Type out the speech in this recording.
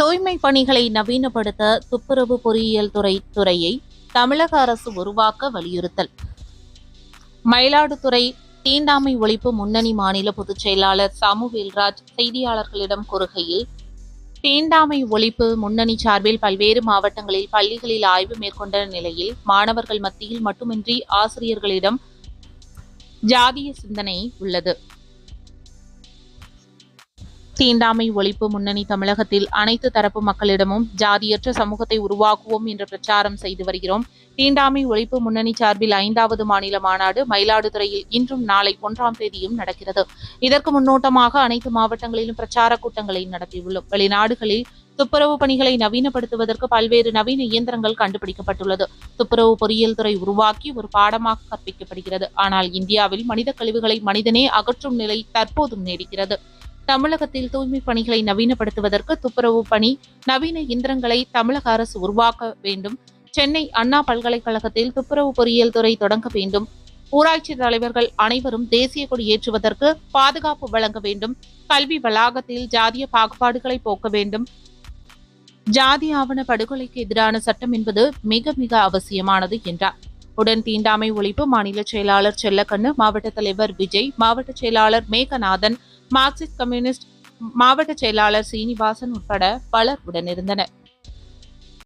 தூய்மை பணிகளை நவீனப்படுத்த துப்புரவு பொறியியல் துறை துறையை தமிழக அரசு உருவாக்க வலியுறுத்தல். மயிலாடுதுறை தீண்டாமை ஒழிப்பு முன்னணி மாநில பொதுச் செயலாளர் சாமுவேல்ராஜ் செய்தியாளர்களிடம் கூறுகையில் தீண்டாமை ஒழிப்பு முன்னணி சார்பில் பல்வேறு மாவட்டங்களில் பள்ளிகளில் ஆய்வு மேற்கொண்ட நிலையில் மாணவர்கள் மத்தியில் மட்டுமின்றி ஆசிரியர்களிடம் ஜாதிய சிந்தனை உள்ளது. தீண்டாமை ஒழிப்பு முன்னணி தமிழகத்தில் அனைத்து தரப்பு மக்களிடமும் ஜாதியற்ற சமூகத்தை உருவாக்குவோம் என்ற பிரச்சாரம் செய்து வருகிறோம். தீண்டாமை ஒழிப்பு முன்னணி சார்பில் ஐந்தாவது மாநில மாநாடு மயிலாடுதுறையில் இன்றும் நாளை ஒன்றாம் தேதியும் நடக்கிறது. இதற்கு முன்னோட்டமாக அனைத்து மாவட்டங்களிலும் பிரச்சார கூட்டங்களை நடத்தியுள்ளோம். வெளிநாடுகளில் துப்புரவு பணிகளை நவீனப்படுத்துவதற்கு பல்வேறு நவீன இயந்திரங்கள் கண்டுபிடிக்கப்பட்டுள்ளது. துப்புரவு பொறியியல் துறை உருவாக்கி ஒரு பாடமாக கற்பிக்கப்படுகிறது. ஆனால் இந்தியாவில் மனித கழிவுகளை மனிதனே அகற்றும் நிலை தற்போதும் நீடிக்கிறது தமிழகத்தில் தூய்மை பணிகளை நவீனப்படுத்துவதற்கு துப்புரவு பணி நவீன இயந்திரங்களை தமிழக அரசு உருவாக்க வேண்டும். சென்னை அண்ணா பல்கலைக்கழகத்தில் துப்புரவு பொறியியல் துறை தொடங்க வேண்டும். ஊராட்சி தலைவர்கள் அனைவரும் தேசிய கொடி ஏற்றுவதற்கு பாதுகாப்பு வழங்க வேண்டும். கல்வி வளாகத்தில் ஜாதிய பாகுபாடுகளை போக்க வேண்டும். ஜாதி ஆவண படுகொலைக்கு எதிரான சட்டம் என்பது மிக மிக அவசியமானது என்றார். உடன் தீண்டாமை ஒழிப்பு மாநில செயலாளர் செல்லக்கண்ணு மாவட்ட தலைவர் விஜய் மாவட்ட செயலாளர் மேகநாதன் மார்க்சிஸ்ட் கம்யூனிஸ்ட் மாவட்ட செயலாளர் சீனிவாசன் உட்பட பலர் உடனிருந்தனர்.